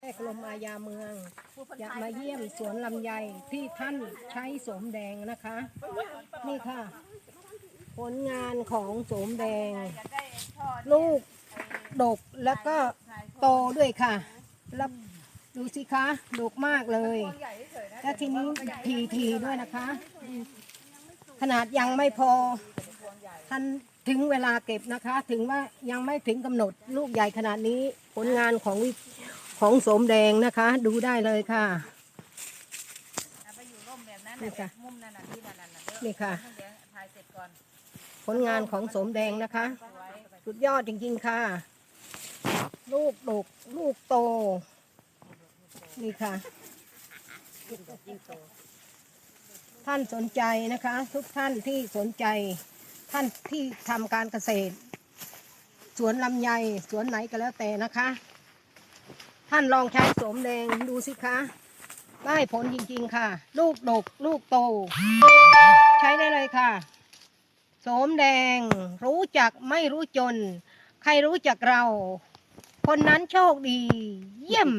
แม่กรมอาญาเมืองอยากมาเยี่ยมสวนลำไยที่ท่านใช้โสมแดงนะคะ นี่ค่ะ ผลงานของโสมแดง ลูกดกแล้วก็โตด้วยค่ะ แล้วดูสิคะดกมากเลยและทีนี้ทีทีด้วยนะคะ ขนาดยังไม่พอทันถึงเวลาเก็บนะคะ ถึงว่ายังไม่ถึงกำหนดลูกใหญ่ขนาดนี้ผลงานของวิ ของโสมแดงนะคะ ดูได้เลยค่ะ เอาไปอยู่ร่มแบบนั้นนี่น่ะค่ะ มุมนั่นน่ะที่นั่นน่ะเด้อนี่ค่ะ เดี๋ยวถ่ายเสร็จก่อนผลงานของโสมแดงนะคะ สวยสุดยอดจริงๆค่ะ ลูกดกลูกโต นี่ค่ะ ท่านสนใจนะคะ ทุกท่านที่สนใจ ท่านที่ทำการเกษตร สวนลำไยสวนไหนก็แล้วแต่นะคะ ท่านลองใช้โสมแดงดูสิคะได้ผลจริงๆค่ะ ลูกดกลูกโต ใช้ได้เลยค่ะโสมแดง รู้จักไม่รู้จน ใครรู้จักเรา คนนั้นโชคดี เยี่ยม